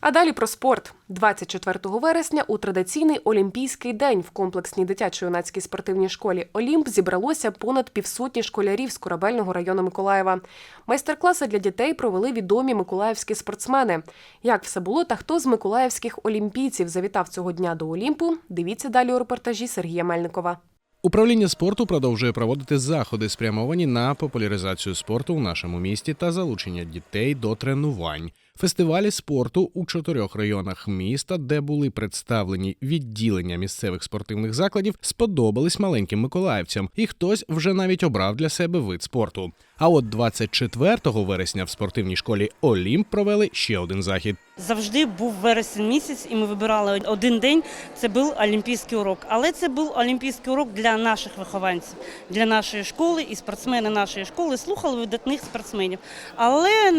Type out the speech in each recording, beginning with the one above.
А далі про спорт. 24 вересня у традиційний Олімпійський день в комплексній дитячо-юнацькій спортивній школі Олімп зібралося понад півсотні школярів з корабельного району Миколаєва. Майстер-класи для дітей провели відомі миколаївські спортсмени. Як все було та хто з миколаївських олімпійців завітав цього дня до Олімпу? Дивіться далі у репортажі Сергія Мельникова. Управління спорту продовжує проводити заходи, спрямовані на популяризацію спорту у нашому місті та залучення дітей до тренувань. Фестивалі спорту у чотирьох районах міста, де були представлені відділення місцевих спортивних закладів, сподобались маленьким миколаївцям, і хтось вже навіть обрав для себе вид спорту. А от 24 вересня в спортивній школі Олімп провели ще один захід. Завжди був вересень місяць, і ми вибирали один день. Це був олімпійський урок. Але це був олімпійський урок для наших вихованців, для нашої школи, і спортсмени нашої школи слухали видатних спортсменів. Але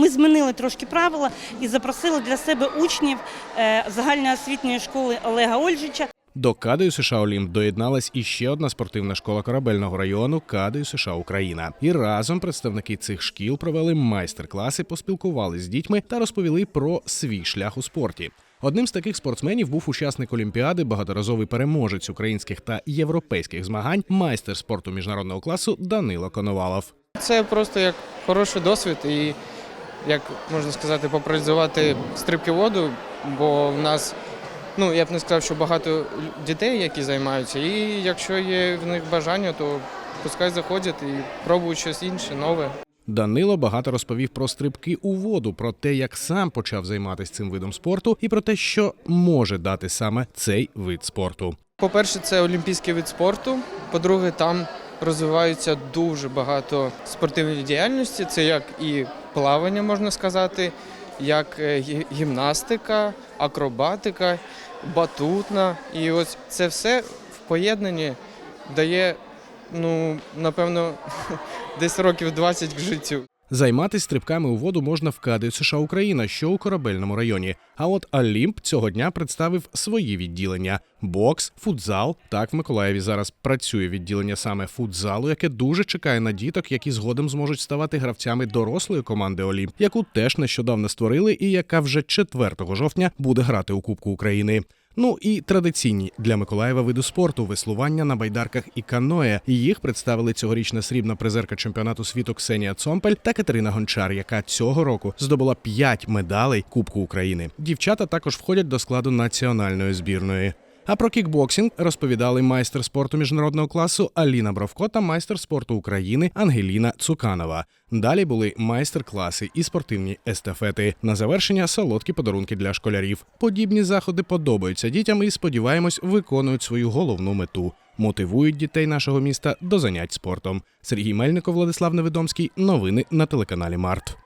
ми змінили трошки правила і запросили для себе учнів е, загальноосвітньої школи Олега Ольжича. До Кадою США Олімп доєдналась іще одна спортивна школа корабельного району Кадою США Україна. І разом представники цих шкіл провели майстер-класи, поспілкувалися з дітьми та розповіли про свій шлях у спорті. Одним з таких спортсменів був учасник Олімпіади, багаторазовий переможець українських та європейських змагань, майстер спорту міжнародного класу Данило Коновалов. Це просто як хороший досвід і, як можна сказати, попрацювати стрибки воду, бо в нас, ну я б не сказав, що багато дітей, які займаються, і якщо є в них бажання, то пускай заходять і пробують щось інше, нове. Данило багато розповів про стрибки у воду, про те, як сам почав займатися цим видом спорту, і про те, що може дати саме цей вид спорту. По-перше, це олімпійський вид спорту. По-друге, там розвиваються дуже багато спортивної діяльності. Це як і плавання, можна сказати, як е, гімнастика, акробатика, батутна. І ось це все в поєднанні дає, ну, напевно, десь років 20 к життю. Займатися стрибками у воду можна в Кадою США Україна, що у корабельному районі. А от Олімп цього дня представив свої відділення: бокс, футзал. Так в Миколаєві зараз працює відділення саме футзалу, яке дуже чекає на діток, які згодом зможуть ставати гравцями дорослої команди Олімп, яку теж нещодавно створили, і яка вже 4 жовтня буде грати у Кубку України. Ну і традиційні для Миколаєва виду спорту веслування на байдарках і каное. Їх представили цьогорічна срібна призерка чемпіонату світу Ксенія Цомпель та Катерина Гончар, яка цього року здобула 5 медалей Кубку України. Дівчата також входять до складу національної збірної. А про кікбоксинг розповідали майстер спорту міжнародного класу Аліна Бровко та майстер спорту України Ангеліна Цуканова. Далі були майстер-класи і спортивні естафети. На завершення солодкі подарунки для школярів. Подібні заходи подобаються дітям і сподіваємось, виконують свою головну мету. Мотивують дітей нашого міста до занять спортом. Сергій Мельников, Владислав Невідомський. Новини на телеканалі Март.